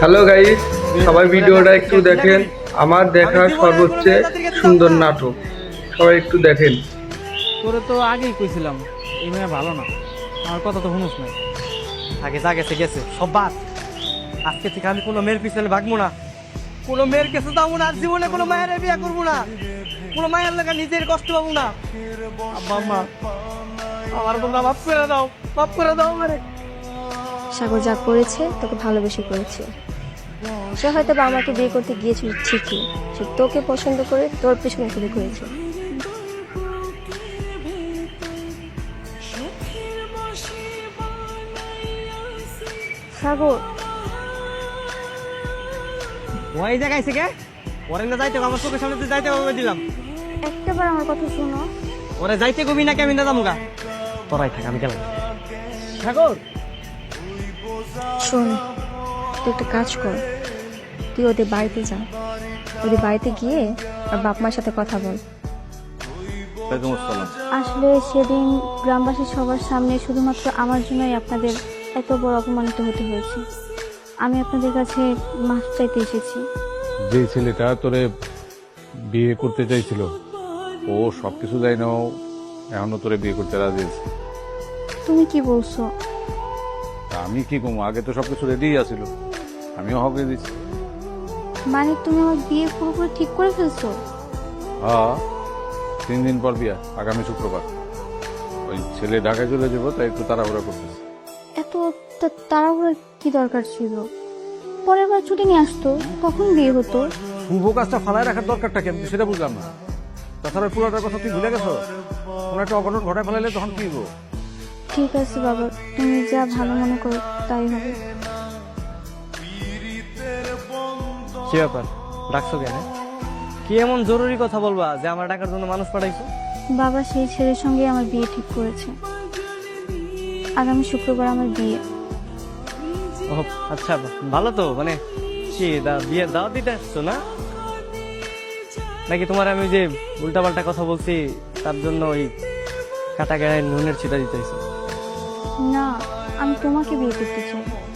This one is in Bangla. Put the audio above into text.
হ্যালো গাইস সবাই ভিডিওটা একটু দেখেন। আমার দেখা সর্বোচ্চ সুন্দর নাটক। সবাই একটু দেখেন। তোরে তো আগেই কইছিলাম, এই মেয়ে ভালো না। আমার কথা তো শুনুস না আগে যা গেছে গেছে। সব বাদ। আজকে থেকে আমি কোনো মেয়ের পিছনে ভাগবো না। কোনো মেয়ের কাছে যাব না জীবনে কোনো মায়ের বিয়ে করব না। কোনো মায়ের লেখা নিজের কষ্ট পাবো না। আমার তোমরা মাফ করে দাও, মাফ করে দাও আমারে। সাগর যা করেছে তোকে ভালোবেসে করেছে। সে হয়তো বা আমাকে বিয়ে করতে গিয়েছিল ঠিকই সে তোকে পছন্দ করে তোর পেছনে শুরু করেছে। সাগর। ওই জায়গায় কে ওরে না যাইতে আমার চোখের সামনে যাইতে হবে দিলাম। একটাবার আমার কথা শোনো। ওরে যাইতে কবি নাকি আমি না যাব তোরাই থাক আমি গেলাম। সাগর! শোন তুই একটা কাজ কর। তুই ওদের বাড়িতে যা। ওদের বাড়িতে গিয়ে আর বাপ মার সাথে কথা বল। আসলে সেদিন গ্রামবাসী সবার সামনে শুধুমাত্র আমার জন্যই আপনাদের এত বড় অপমানিত হতে হয়েছে। আমি আপনাদের কাছে মাফ চাইতে এসেছি। যে ছেলেটা তোরে বিয়ে করতে চাইছিল ও সব কিছু যাই না এখনও তোরে বিয়ে করতে রাজি আছে। তুমি কি বলছো? আমি কি কমু আগে তো সবকিছু রেডি আছিল। আমিও হবে দিচ্ছি মানে তুমি আমার বিয়ে পুরোপুরি ঠিক করে ফেলছো? হ্যাঁ তিন দিন পর বিয়া আগামী শুক্রবার। ওই ছেলে ঢাকায় চলে যাব তাই একটু তাড়াহুড়া করতেছে। এত তা- তাড়াহুড়োর কি দরকার ছিল? পরের বার ছুটি নিয়ে আসতো তখন বিয়ে হতো। শুভ কাজটা ফালায় রাখার দরকারটা কেমন সেটা বুঝলাম না। তাছাড়া পুরোটার কথা তুই ভুলে গেছো? কোনো একটা অঘটন ঘটায় ফেলাইলে তখন কি হব ঠিক আছে বাবা তুমি যা ভালো মনে করো তাই হবে। কি ব্যাপার? ডাকছো কেন? কি এমন জরুরি কথা বলবা যে আমার ডাকার জন্য মানুষ পাঠাইছো? বাবা সেই ছেলের সঙ্গে আমার বিয়ে ঠিক করেছে। আগামী শুক্রবার আমার বিয়ে। ও আচ্ছা ভালো তো মানে কি দা বিয়ের দাওয়াত দিতে আসছো না? নাকি তোমার আমি যে উল্টাপাল্টা কথা বলছি তার জন্য ওই কাটা গায়ে নুনের ছিটা দিতেছি না আমি তোমাকে বিয়ে করতে চাই।